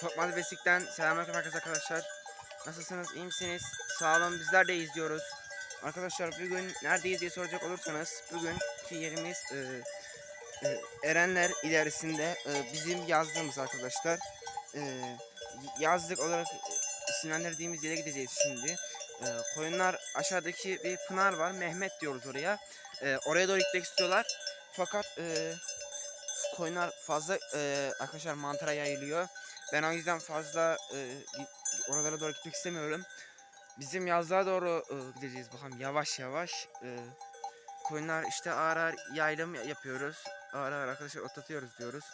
Korkmaz Besik'ten selamünaleyküm arkadaşlar. Nasılsınız? iyi misiniz? Sağ olun. Bizler de izliyoruz. Arkadaşlar bugün neredeyiz diye soracak olursanız bugünkü yerimiz e, e, Erenler ilerisinde e, bizim yazdığımız arkadaşlar. E, yazlık olarak isimlendirdiğimiz yere gideceğiz şimdi. E, koyunlar aşağıdaki bir pınar var. Mehmet diyoruz oraya. E, oraya doğru gitmek istiyorlar. Fakat e, koyunlar fazla e, arkadaşlar mantara yayılıyor. Ben o yüzden fazla e, oralara doğru gitmek istemiyorum. Bizim yazlığa doğru e, gideceğiz bakalım yavaş yavaş. E, koyunlar işte ağır ağır yaylım ya- yapıyoruz. Ağır ağır arkadaşlar otlatıyoruz diyoruz.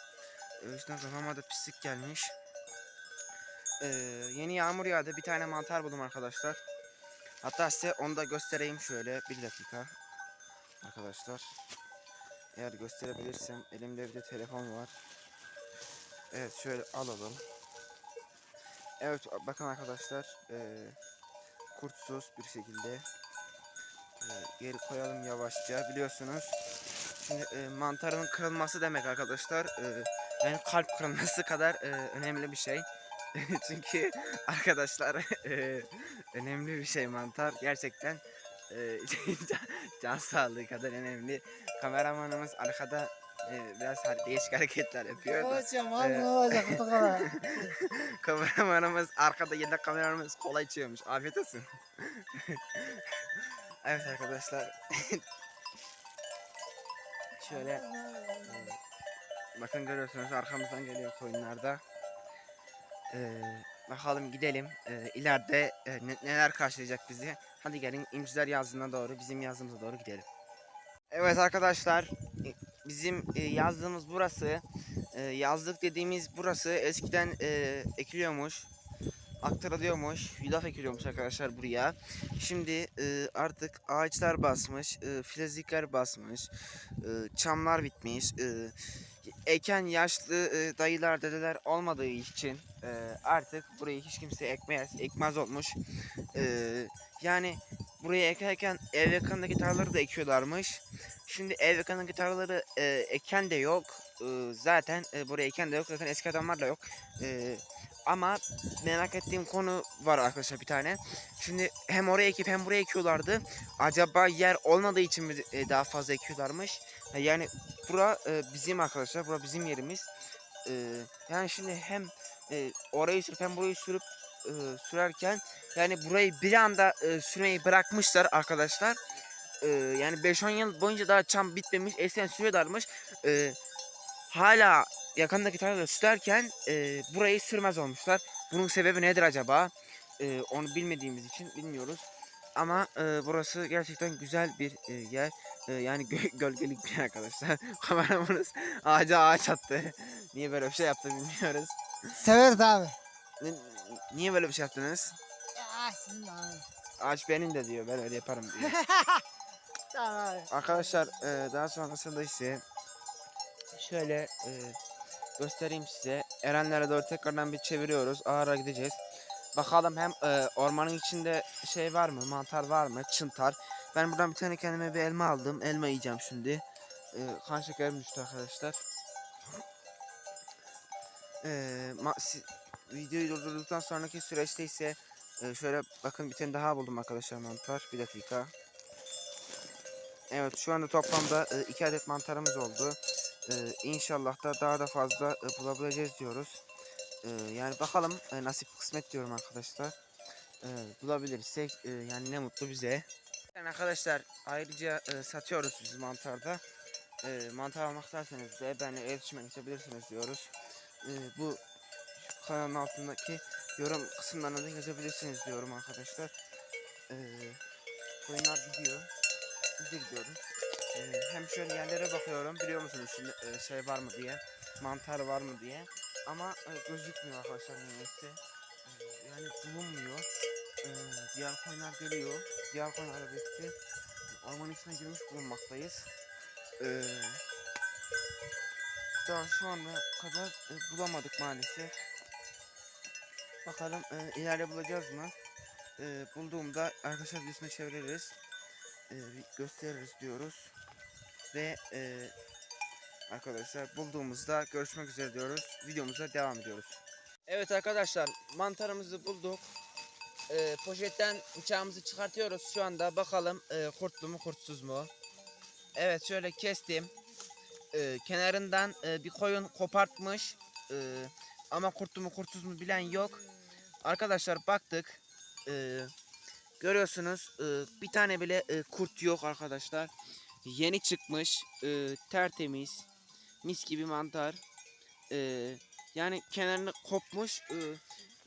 E, işte kafama da pislik gelmiş. E, yeni yağmur yağdı. Bir tane mantar buldum arkadaşlar. Hatta size onu da göstereyim şöyle. Bir dakika. Arkadaşlar. Eğer gösterebilirsem elimde bir de telefon var. Evet şöyle alalım. Evet bakın arkadaşlar eee, kurtsuz bir şekilde eee, geri koyalım yavaşça biliyorsunuz. Şimdi eee, mantarın kırılması demek arkadaşlar eee, yani kalp kırılması kadar eee, önemli bir şey. Çünkü arkadaşlar eee, önemli bir şey mantar gerçekten can, can sağlığı kadar önemli. Kameramanımız arkada eee, biraz har- değişik hareketler yapıyor da. Ee, kameramanımız arkada yedek kameramanımız kola içiyormuş. Afiyet olsun. evet arkadaşlar. Şöyle e, bakın görüyorsunuz arkamızdan geliyor koyunlarda. Ee, bakalım gidelim. Ee, ileride e, ne- neler karşılayacak bizi. Hadi gelin İmciler yazlığına doğru bizim yazlığımıza doğru gidelim. Evet arkadaşlar e, bizim e, yazdığımız burası. E, yazlık dediğimiz burası eskiden e, ekiliyormuş. Aktarılıyormuş. Yulaf ekiliyormuş arkadaşlar buraya. Şimdi e, artık ağaçlar basmış. E, filizikler basmış. E, çamlar bitmiş. E, eken yaşlı e, dayılar dedeler olmadığı için e, artık burayı hiç kimse ekmez, ekmez olmuş. E, yani buraya ekerken ev yakınındaki tarlaları da ekiyorlarmış. Şimdi ev yakınındaki tarlaları e, eken de yok. E, zaten e, buraya eken de yok. Zaten eski adamlar da yok. E, ama merak ettiğim konu var arkadaşlar bir tane. Şimdi hem oraya ekip hem buraya ekiyorlardı. Acaba yer olmadığı için mi e, daha fazla ekiyorlarmış? Yani bura e, bizim arkadaşlar. Bura bizim yerimiz. E, yani şimdi hem e, orayı sürüp hem burayı sürüp e, sürerken yani burayı bir anda e, sürmeyi bırakmışlar arkadaşlar. E, yani 5-10 yıl boyunca daha çam bitmemiş. Eskiden sürüyorlarmış. E, hala yakındaki tarlada sürerken e, burayı sürmez olmuşlar. Bunun sebebi nedir acaba? E, onu bilmediğimiz için bilmiyoruz. Ama e, burası gerçekten güzel bir e, yer. E, yani gö- gölgelik bir yer arkadaşlar. Kameramanız ağaca ağaç attı. Niye böyle bir şey yaptı bilmiyoruz. Severiz abi. Ni- Niye böyle bir şey yaptınız? Ya sizin de abi. Ağaç benim de diyor. Ben öyle yaparım diyor. Tamam abi. Arkadaşlar e, daha sonrasında ise şöyle e, göstereyim size. Erenlere doğru tekrardan bir çeviriyoruz. Ağara gideceğiz. Bakalım hem e, ormanın içinde şey var mı? Mantar var mı? Çıntar. Ben buradan bir tane kendime bir elma aldım. Elma yiyeceğim şimdi. E, kan şekerim düştü arkadaşlar. E, videoyu durdurduktan sonraki süreçte ise e, şöyle bakın bir tane daha buldum arkadaşlar mantar. Bir dakika. Evet şu anda toplamda e, iki adet mantarımız oldu. E, inşallah da daha da fazla e, bulabileceğiz diyoruz. E, yani bakalım e, nasip kısmet diyorum arkadaşlar. E, bulabilirsek e, yani ne mutlu bize. Yani arkadaşlar ayrıca e, satıyoruz biz mantarda. E, mantar almak isterseniz de benimle iletişime geçebilirsiniz diyoruz. E, bu kanalın altındaki yorum kısımlarına da yazabilirsiniz diyorum arkadaşlar. E, koyunlar gidiyor. De gidiyoruz. Ee, hem şöyle yerlere bakıyorum. Biliyor musunuz şimdi e, şey var mı diye? Mantar var mı diye? Ama e, gözükmüyor arkadaşlar neyse Ee, yani bulunmuyor. Ee, diğer koyunlar geliyor. Diğer koyunlar bitti. Ormanın içine girmiş bulunmaktayız. Ee, daha şu ana kadar e, bulamadık maalesef bakalım e, ileride bulacağız mı Ee, bulduğumda arkadaşlar videosunu çeviririz e, gösteririz diyoruz. Ve e, arkadaşlar bulduğumuzda görüşmek üzere diyoruz. Videomuza devam ediyoruz. Evet arkadaşlar mantarımızı bulduk. Ee, poşetten bıçağımızı çıkartıyoruz şu anda. Bakalım e, kurtlu mu kurtsuz mu? Evet şöyle kestim. Ee, kenarından e, bir koyun kopartmış. Ee, ama kurtlu mu kurtsuz mu bilen yok. Arkadaşlar baktık. Ee, görüyorsunuz e, bir tane bile e, kurt yok arkadaşlar. Yeni çıkmış. e, tertemiz. Mis gibi mantar. Ee, yani kenarını kopmuş. e,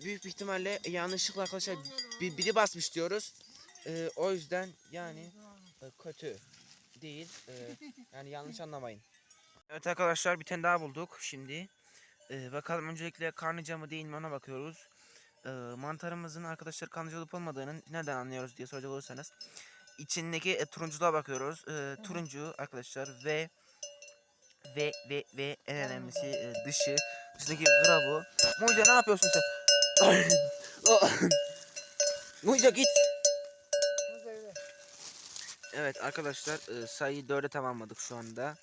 büyük bir ihtimalle yanlışlıkla arkadaşlar bir, biri basmış diyoruz. Ee, o yüzden yani e, kötü değil. E, yani yanlış anlamayın. Evet arkadaşlar bir tane daha bulduk şimdi. Ee, bakalım öncelikle karnıca mı değil mi ona bakıyoruz. Ee, mantarımızın arkadaşlar karnıca olup olmadığını nereden anlıyoruz diye soracak olursanız. içindeki e, turunculuğa bakıyoruz. Ee, turuncu arkadaşlar ve ve ve ve en önemlisi e, dışı. Dışındaki grabu. Muca ne yapıyorsun sen? Muca git. Evet arkadaşlar e, sayıyı 4'e tamamladık şu anda.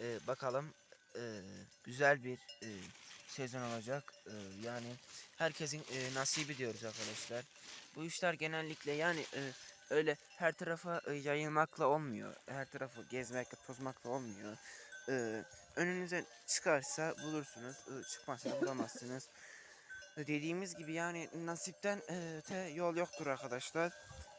E, bakalım e, güzel bir e, sezon olacak. E, yani herkesin e, nasibi diyoruz arkadaşlar. Bu işler genellikle yani e, öyle her tarafa e, yayılmakla olmuyor. Her tarafı gezmekle tozmakla olmuyor. E, önünüze çıkarsa bulursunuz. e, çıkmazsa da bulamazsınız. E, Dediğimiz gibi yani nasipten e, te yol yoktur arkadaşlar.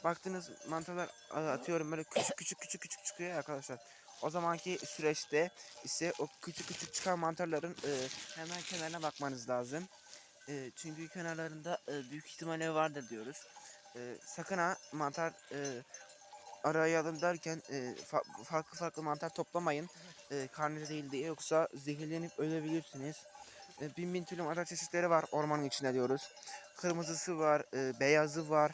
Baktığınız mantarlar a- atıyorum böyle küçük küçük küçük küçük çıkıyor arkadaşlar. O zamanki süreçte ise o küçük küçük çıkan mantarların e, hemen kenarına bakmanız lazım. E, çünkü kenarlarında e, büyük ihtimalle vardır diyoruz. E, sakın ha mantar e, arayalım derken e, fa- farklı farklı mantar toplamayın. E, karnınız değil diye yoksa zehirlenip ölebilirsiniz. E, bin bin türlü mantar çeşitleri var ormanın içinde diyoruz. Kırmızısı var, e, beyazı var,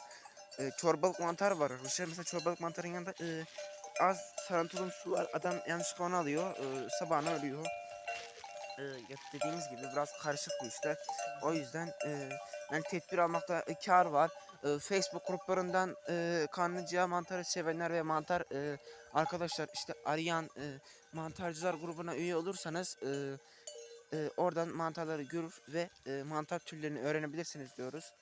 e, çorbalık mantar var arkadaşlar. Mesela çorbalık mantarın yanında e, az sarantulumsu var. Adam yanlışlıkla onu alıyor. E, sabahına ölüyor. E, dediğimiz gibi biraz karışık bu işler. O yüzden e, yani tedbir almakta e, kar var. E, Facebook gruplarından e, kanlıca mantarı sevenler ve mantar e, arkadaşlar işte arayan e, mantarcılar grubuna üye olursanız e, e, oradan mantarları görür ve e, mantar türlerini öğrenebilirsiniz diyoruz.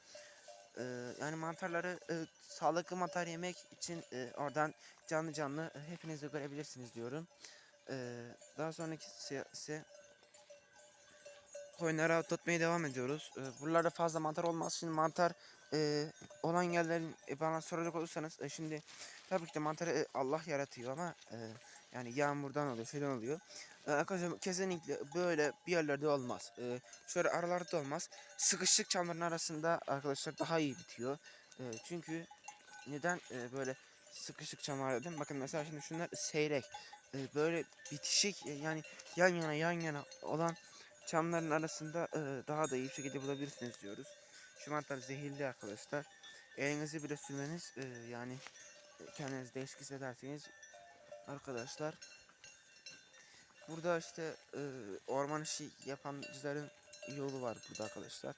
E, yani mantarları e, sağlıklı mantar yemek için e, oradan canlı canlı e, hepiniz görebilirsiniz diyorum. E, daha sonraki ise, koyunlara tutmaya devam ediyoruz. E, buralarda fazla mantar olmaz. Şimdi mantar e, olan yerlerin e, bana soracak olursanız e, şimdi tabii ki de mantarı e, Allah yaratıyor ama e, yani yağmurdan oluyor, şeyden oluyor. E, arkadaşlar kesinlikle böyle bir yerlerde olmaz. E, şöyle aralarda olmaz. Sıkışık çamların arasında arkadaşlar daha iyi bitiyor. E, çünkü neden e, böyle sıkışık çamlar dedim? Bakın mesela şimdi şunlar seyrek. E, böyle bitişik e, yani yan yana yan yana olan çamların arasında e, daha da iyi bir şekilde bulabilirsiniz diyoruz. Şu mantar zehirli arkadaşlar. Elinizi bile sürmeniz e, yani kendinizi değişik hissedersiniz. Arkadaşlar burada işte e, orman işi yapancıların yolu var burada arkadaşlar.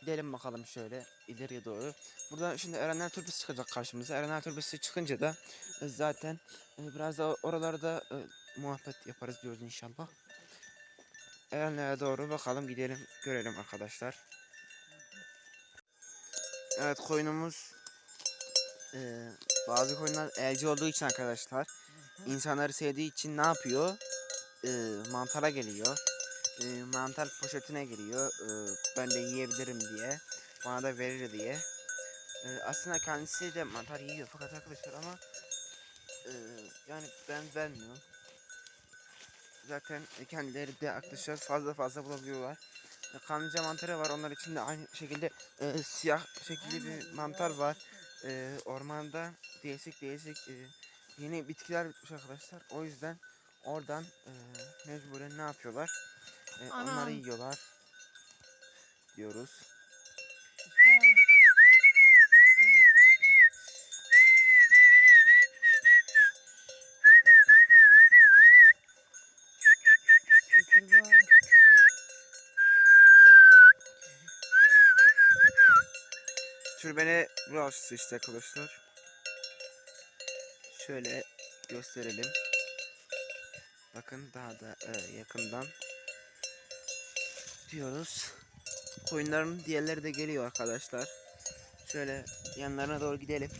Gidelim bakalım şöyle ileriye doğru. Burada şimdi Erenler Türbesi çıkacak karşımıza. Erenler Türbesi çıkınca da e, zaten e, biraz da oralarda e, muhabbet yaparız diyoruz inşallah. Erenler'e doğru bakalım gidelim görelim arkadaşlar. Evet koyunumuz e, bazı koyunlar elci olduğu için arkadaşlar insanları sevdiği için ne yapıyor? E, mantara geliyor. E, mantar poşetine giriyor. E, ben de yiyebilirim diye. Bana da verir diye. E, aslında kendisi de mantar yiyor fakat arkadaşlar ama e, yani ben vermiyorum. Zaten kendileri de arkadaşlar fazla fazla bulabiliyorlar. E, kanlıca mantarı var. Onlar için de aynı şekilde e, siyah şekilli bir mantar var. E, ormanda değişik değişik e, yeni bitkiler bitmiş arkadaşlar. O yüzden oradan e, mecburen ne yapıyorlar? E, onları yiyorlar diyoruz. Türbene burası işte arkadaşlar. Şöyle gösterelim. Bakın daha da e, yakından. diyoruz. Koyunların diğerleri de geliyor arkadaşlar. Şöyle yanlarına doğru gidelim.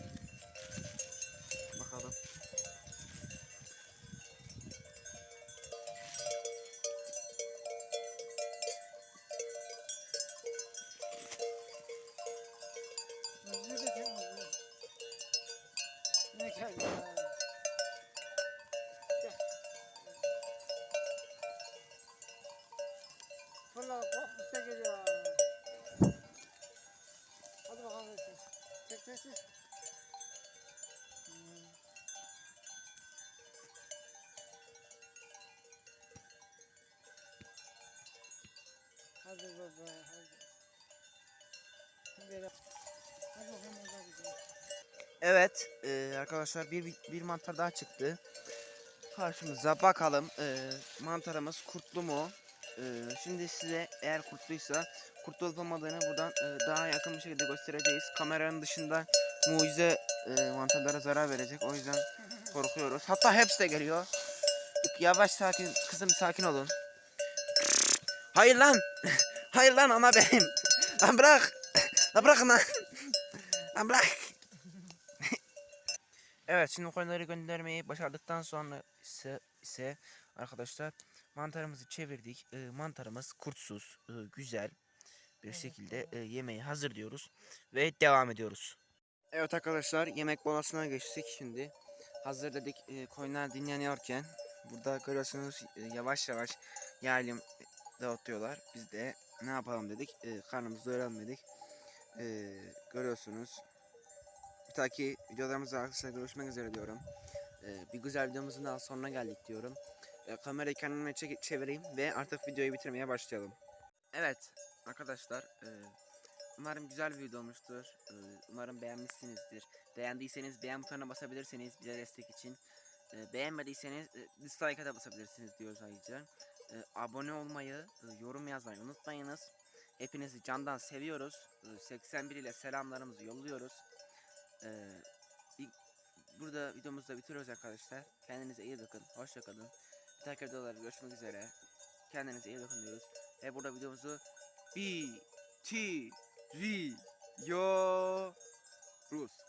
Evet e, arkadaşlar bir, bir mantar daha çıktı. Karşımıza bakalım e, mantarımız kurtlu mu? E, şimdi size eğer kurtluysa kurtlu olup olmadığını buradan e, daha yakın bir şekilde göstereceğiz. Kameranın dışında mucize e, mantarlara zarar verecek. O yüzden korkuyoruz. Hatta hepsi de geliyor. Yavaş sakin kızım sakin olun. Hayır lan. Hayır lan ana benim. Lan bırak. Lan bırakın lan. Lan bırak. Evet şimdi koyunları göndermeyi başardıktan sonra ise, ise arkadaşlar mantarımızı çevirdik. Ee, mantarımız kurtsuz, e, güzel bir şekilde e, yemeği hazır diyoruz ve devam ediyoruz. Evet arkadaşlar yemek molasına geçtik şimdi. Hazır dedik e, koyunlar dinleniyorken burada görüyorsunuz e, yavaş yavaş yaylım dağıtıyorlar. Biz de ne yapalım dedik e, karnımızı doyuralım dedik. E, görüyorsunuz bir dahaki videolarımızda arkadaşlar görüşmek üzere diyorum. Ee, bir güzel videomuzun daha sonuna geldik diyorum. Ee, kamerayı kendime çek- çevireyim ve artık videoyu bitirmeye başlayalım. Evet arkadaşlar e, umarım güzel bir video olmuştur. Ee, umarım beğenmişsinizdir. Beğendiyseniz beğen butonuna basabilirsiniz bize destek için. Ee, beğenmediyseniz e, dislike'a da basabilirsiniz diyoruz ayrıca. Ee, abone olmayı, e, yorum yazmayı unutmayınız. Hepinizi candan seviyoruz. Ee, 81 ile selamlarımızı yolluyoruz. İlk- burada videomuzu da bitiriyoruz arkadaşlar. Kendinize iyi bakın. Hoşça kalın. Bir dahaki videolarda görüşmek üzere. Kendinize iyi bakın diyoruz. Ve burada videomuzu bitiriyoruz.